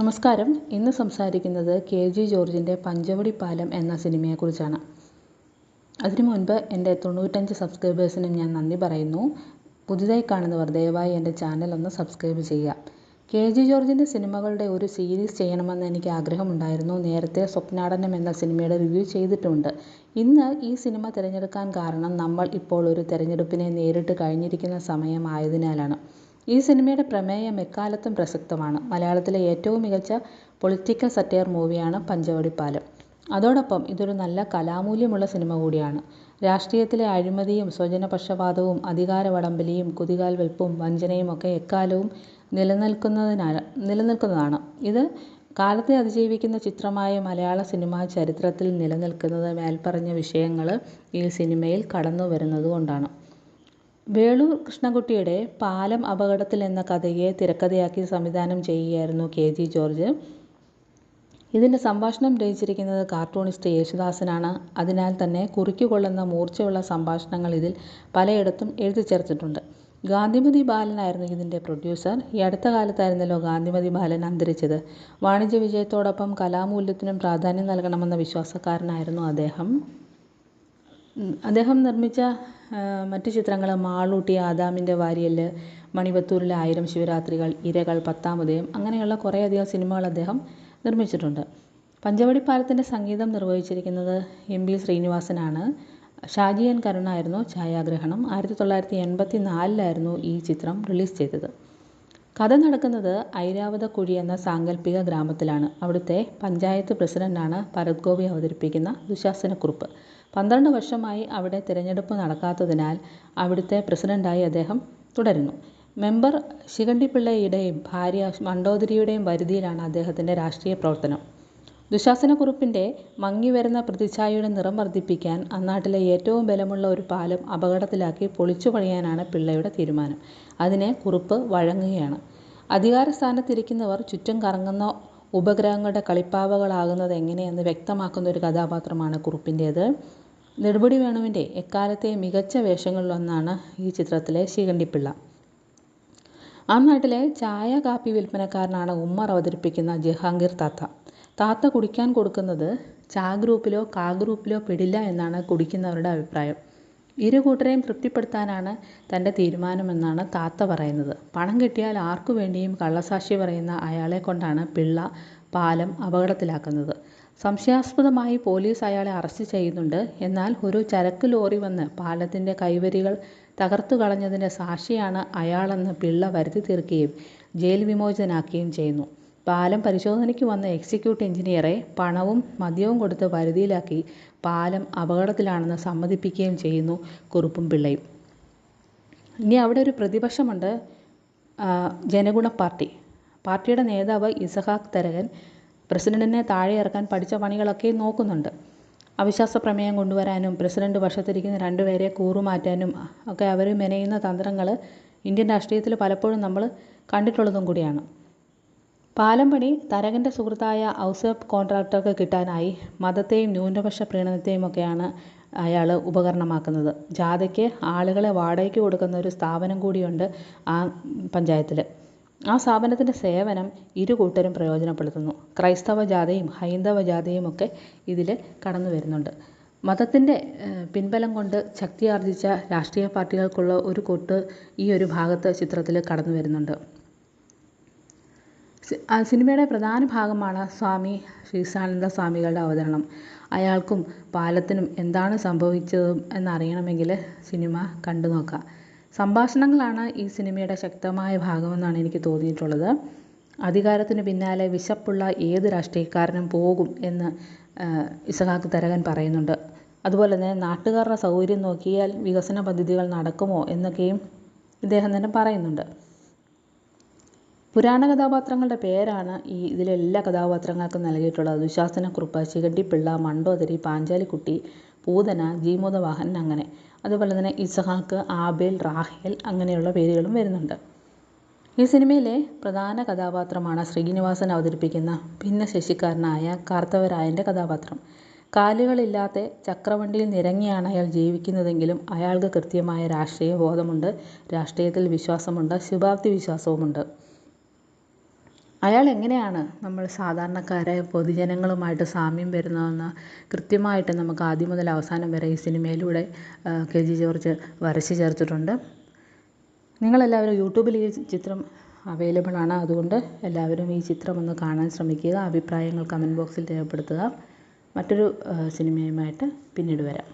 നമസ്കാരം. ഇന്ന് സംസാരിക്കുന്നത് കെ ജി ജോർജിന്റെ പഞ്ചവടി പാലം എന്ന സിനിമയെക്കുറിച്ചാണ്. അതിനു മുൻപ് എന്റെ തൊണ്ണൂറ്റഞ്ച് സബ്സ്ക്രൈബേഴ്സിനും ഞാൻ നന്ദി പറയുന്നു. പുതുതായി കാണുന്നവർ ദയവായി എന്റെ ചാനൽ ഒന്ന് സബ്സ്ക്രൈബ് ചെയ്യുക. കെ ജി ജോർജിന്റെ സിനിമകളുടെ ഒരു സീരീസ് ചെയ്യണമെന്ന് എനിക്ക് ആഗ്രഹമുണ്ടായിരുന്നു. നേരത്തെ സ്വപ്നാടനം എന്ന സിനിമയുടെ റിവ്യൂ ചെയ്തിട്ടുണ്ട്. ഇന്ന് ഈ സിനിമ തിരഞ്ഞെടുക്കാൻ കാരണം നമ്മൾ ഇപ്പോൾ ഒരു തിരഞ്ഞെടുപ്പിനെ നേരിട്ട് കഴിഞ്ഞിരിക്കുന്ന സമയമായതിനാലാണ്. ഈ സിനിമയുടെ പ്രമേയം എക്കാലത്തും പ്രസക്തമാണ്. മലയാളത്തിലെ ഏറ്റവും മികച്ച പൊളിറ്റിക്കൽ സറ്റയർ മൂവിയാണ് പഞ്ചവടി പാലം. അതോടൊപ്പം ഇതൊരു നല്ല കലാമൂല്യമുള്ള സിനിമ കൂടിയാണ്. രാഷ്ട്രീയത്തിലെ അഴിമതിയും സ്വജനപക്ഷപാതവും കുതികാൽ കുതികാൽവെപ്പും വഞ്ചനയും ഒക്കെ എക്കാലവും നിലനിൽക്കുന്നതാണ്. ഇത് കാലത്തെ അതിജീവിക്കുന്ന ചിത്രമായ മലയാള സിനിമാ ചരിത്രത്തിൽ നിലനിൽക്കുന്നത് മേൽപ്പറഞ്ഞ വിഷയങ്ങൾ ഈ സിനിമയിൽ കടന്നു വരുന്നതുകൊണ്ടാണ് വേളൂർ കൃഷ്ണൻകുട്ടിയുടെ പാലം അപകടത്തിൽ എന്ന കഥയെ തിരക്കഥയാക്കി സംവിധാനം ചെയ്യുകയായിരുന്നു കെ ജി ജോർജ്. ഇതിന്റെ സംഭാഷണം രചിച്ചിരിക്കുന്നത് കാർട്ടൂണിസ്റ്റ് യേശുദാസനാണ്. അതിനാൽ തന്നെ കുറിക്കുകൊള്ളുന്ന മൂർച്ചയുള്ള സംഭാഷണങ്ങൾ ഇതിൽ പലയിടത്തും എഴുതി ചേർത്തിട്ടുണ്ട്. ഗാന്ധിമതി ബാലനായിരുന്നു ഇതിന്റെ പ്രൊഡ്യൂസർ. ഈ അടുത്ത കാലത്തായിരുന്നല്ലോ ഗാന്ധിമതി ബാലൻ അന്തരിച്ചത്. വാണിജ്യ വിജയത്തോടൊപ്പം കലാമൂല്യത്തിനും പ്രാധാന്യം നൽകണമെന്ന വിശ്വാസക്കാരനായിരുന്നു അദ്ദേഹം. അദ്ദേഹം നിർമ്മിച്ച മറ്റു ചിത്രങ്ങൾ മാളൂട്ടി ആദാമിന്റെ വാരിയൽ മണിവത്തൂരിലെ ആയിരം ശിവരാത്രികൾ ഇരകൾ പത്താമുദയം അങ്ങനെയുള്ള കുറേയധികം സിനിമകൾ അദ്ദേഹം നിർമ്മിച്ചിട്ടുണ്ട്. പഞ്ചവടി പാലത്തിന്റെ സംഗീതം നിർവഹിച്ചിരിക്കുന്നത് എം ബി ശ്രീനിവാസനാണ്. ഷാജി എൻ കരുണായിരുന്നു ഛായാഗ്രഹണം. ആയിരത്തി തൊള്ളായിരത്തി എൺപത്തി നാലിലായിരുന്നു ഈ ചിത്രം റിലീസ് ചെയ്തത്. കഥ നടക്കുന്നത് ഐരാവതക്കുഴി എന്ന സാങ്കല്പിക ഗ്രാമത്തിലാണ്. അവിടുത്തെ പഞ്ചായത്ത് പ്രസിഡന്റാണ് ഭരത് ഗോപി അവതരിപ്പിക്കുന്ന ദുശാസനക്കുറിപ്പ്. പന്ത്രണ്ട് വർഷമായി അവിടെ തിരഞ്ഞെടുപ്പ് നടക്കാത്തതിനാൽ അവിടുത്തെ പ്രസിഡന്റായി അദ്ദേഹം തുടരുന്നു. മെമ്പർ ശിഖണ്ഡിപ്പിള്ളയുടെയും ഭാര്യ മണ്ടോദരിയുടെയും വരുതിയിലാണ് അദ്ദേഹത്തിന്റെ രാഷ്ട്രീയ പ്രവർത്തനം. ദുശാസനക്കുറിപ്പിന്റെ മങ്ങിവരുന്ന പ്രതിച്ഛായയുടെ നിറം വർദ്ധിപ്പിക്കാൻ അന്നാട്ടിലെ ഏറ്റവും ബലമുള്ള ഒരു പാലം അപകടത്തിലാക്കി പൊളിച്ചു പണിയാനാണ് പിള്ളയുടെ തീരുമാനം. അതിനെ കുറിപ്പ് വഴങ്ങുകയാണ്. അധികാരസ്ഥാനത്തിരിക്കുന്നവർ ചുറ്റും കറങ്ങുന്ന ഉപഗ്രഹങ്ങളുടെ കളിപ്പാവകളാകുന്നത് എങ്ങനെയെന്ന് വ്യക്തമാക്കുന്ന ഒരു കഥാപാത്രമാണ് കുറുപ്പിന്റേത് നെടുമുടി വേണുവിന്റെ എക്കാലത്തെ മികച്ച വേഷങ്ങളിലൊന്നാണ് ഈ ചിത്രത്തിലെ ശിഖണ്ഡിപ്പിള്ള ആ നാട്ടിലെ ചായ കാപ്പി വിൽപ്പനക്കാരനാണ് ഉമ്മർ അവതരിപ്പിക്കുന്ന ജഹാംഗീർ താത്ത. താത്ത കുടിക്കാൻ കൊടുക്കുന്നത് ചാ ഗ്രൂപ്പിലോ കാ ഗ്രൂപ്പിലോ പെടില്ല എന്നാണ് കുടിക്കുന്നവരുടെ അഭിപ്രായം. ഇരു കൂട്ടരെയും തൃപ്തിപ്പെടുത്താനാണ് തന്റെ തീരുമാനമെന്നാണ് താത്ത പറയുന്നത്. പണം കിട്ടിയാൽ ആർക്കു വേണ്ടിയും കള്ളസാക്ഷി പറയുന്ന അയാളെ കൊണ്ടാണ് പിള്ള പാലം അപകടത്തിലാക്കുന്നത്. സംശയാസ്പദമായി പോലീസ് അയാളെ അറസ്റ്റ് ചെയ്യുന്നുണ്ട്. എന്നാൽ ഒരു ചരക്ക് ലോറി വന്ന് പാലത്തിന്റെ കൈവരികൾ തകർത്തു കളഞ്ഞതിന്റെ സാക്ഷിയാണ് അയാളെന്ന് പിള്ള വരുത്തി തീർക്കുകയും ജയിൽ വിമോചനാക്കുകയും ചെയ്യുന്നു. പാലം പരിശോധനയ്ക്ക് വന്ന എക്സിക്യൂട്ട് എഞ്ചിനീയറെ പണവും മദ്യവും കൊടുത്ത് വരുതിയിലാക്കി പാലം അപകടത്തിലാണെന്ന് സമ്മതിപ്പിക്കുകയും ചെയ്യുന്നു കുറുപ്പും പിള്ളയും. ഇനി അവിടെ ഒരു പ്രതിപക്ഷമുണ്ട് ജനഗുണ പാർട്ടി. പാർട്ടിയുടെ നേതാവ് ഇസഹാക്ക് തരകൻ പ്രസിഡന്റിനെ താഴെ ഇറക്കാൻ പഠിച്ച പണികളൊക്കെ നോക്കുന്നുണ്ട്. അവിശ്വാസ പ്രമേയം കൊണ്ടുവരാനും പ്രസിഡന്റ് പക്ഷത്തിരിക്കുന്ന രണ്ടുപേരെ കൂറുമാറ്റാനും ഒക്കെ അവർ മെനയുന്ന തന്ത്രങ്ങൾ ഇന്ത്യൻ രാഷ്ട്രീയത്തിൽ പലപ്പോഴും നമ്മൾ കണ്ടിട്ടുള്ളതും കൂടിയാണ്. പാലം പണി തരകന്റെ സുഹൃത്തായ ഔസേപ്പ് കോൺട്രാക്ടർക്ക് കിട്ടാനായി മതത്തെയും ന്യൂനപക്ഷ പ്രീണനത്തെയും ഒക്കെയാണ് അയാൾ ഉപകരണമാക്കുന്നത്. ജാഥയ്ക്ക് ആളുകളെ വാടകയ്ക്ക് കൊടുക്കുന്ന ഒരു സ്ഥാപനം കൂടിയുണ്ട് ആ പഞ്ചായത്തിൽ ആ സ്ഥാപനത്തിന്റെ സേവനം ഇരു കൂട്ടരും പ്രയോജനപ്പെടുത്തുന്നു. ക്രൈസ്തവ ജാഥയും ഹൈന്ദവ ജാതയും ഒക്കെ ഇതിൽ കടന്നു വരുന്നുണ്ട്. മതത്തിന്റെ പിൻബലം കൊണ്ട് ശക്തിയാർജിച്ച രാഷ്ട്രീയ പാർട്ടികൾക്കുള്ള ഒരു കൂട്ട് ഈ ഒരു ഭാഗത്ത് ചിത്രത്തിൽ കടന്നു വരുന്നുണ്ട്. സിനിമയുടെ പ്രധാന ഭാഗമാണ് സ്വാമി ശ്രീസാനന്ദ സ്വാമികളുടെ അവതരണം. അയാൾക്കും പാലത്തിനും എന്താണ് സംഭവിച്ചത് എന്നറിയണമെങ്കിൽ സിനിമ കണ്ടു നോക്കുക സംഭാഷണങ്ങളാണ് ഈ സിനിമയുടെ ശക്തമായ ഭാഗമെന്നാണ് എനിക്ക് തോന്നിയിട്ടുള്ളത്. അധികാരത്തിന് പിന്നാലെ വിശപ്പുള്ള ഏത് രാഷ്ട്രീയക്കാരനും പോകും എന്ന് ഇസഹാക്ക് തരകൻ പറയുന്നുണ്ട്. അതുപോലെ തന്നെ നാട്ടുകാരുടെ സൗകര്യം നോക്കിയാൽ വികസന പദ്ധതികൾ നടക്കുമോ എന്നൊക്കെയും ഇദ്ദേഹം തന്നെ പറയുന്നുണ്ട്. പുരാണ കഥാപാത്രങ്ങളുടെ പേരാണ് ഈ ഇതിലെ എല്ലാ കഥാപാത്രങ്ങൾക്കും നൽകിയിട്ടുള്ളത്. ദുശാസനക്കുറിപ്പ് ശിഖണ്ഡിപ്പിള്ള മണ്ടോദരി പാഞ്ചാലിക്കുട്ടി പൂതന ജീമോദവാഹൻ അങ്ങനെ. അതുപോലെ തന്നെ ഇസഹാക്ക് ആബേൽ റാഹേൽ അങ്ങനെയുള്ള പേരുകളും വരുന്നുണ്ട്. ഈ സിനിമയിലെ പ്രധാന കഥാപാത്രമാണ് ശ്രീനിവാസൻ അവതരിപ്പിക്കുന്ന ഭിന്നശേഷിക്കാരനായ കാർത്തവരായന്റെ കഥാപാത്രം. കാലുകളില്ലാത്ത ചക്രവണ്ടിയിൽ നിരങ്ങിയാണ് അയാൾ ജീവിക്കുന്നതെങ്കിലും അയാൾക്ക് കൃത്യമായ രാഷ്ട്രീയ ബോധമുണ്ട് രാഷ്ട്രീയത്തിൽ വിശ്വാസമുണ്ട് ശുഭാപ്തി വിശ്വാസവുമുണ്ട്. അയാൾ എങ്ങനെയാണ് നമ്മൾ സാധാരണക്കാരായ പൊതുജനങ്ങളുമായിട്ട് സാമ്യം വരുന്നതെന്ന് കൃത്യമായിട്ട് നമുക്ക് ആദ്യം മുതൽ അവസാനം വരെ ഈ സിനിമയിലൂടെ കെ ജി ജോർജ് വരച്ച് ചേർത്തിട്ടുണ്ട്. നിങ്ങളെല്ലാവരും യൂട്യൂബിൽ ഈ ചിത്രം അവൈലബിൾ ആണ്. അതുകൊണ്ട് എല്ലാവരും ഈ ചിത്രം ഒന്ന് കാണാൻ ശ്രമിക്കുക. അഭിപ്രായങ്ങൾ കമന്റ് ബോക്സിൽ രേഖപ്പെടുത്തുക. മറ്റൊരു സിനിമയുമായിട്ട് പിന്നീട് വരാം.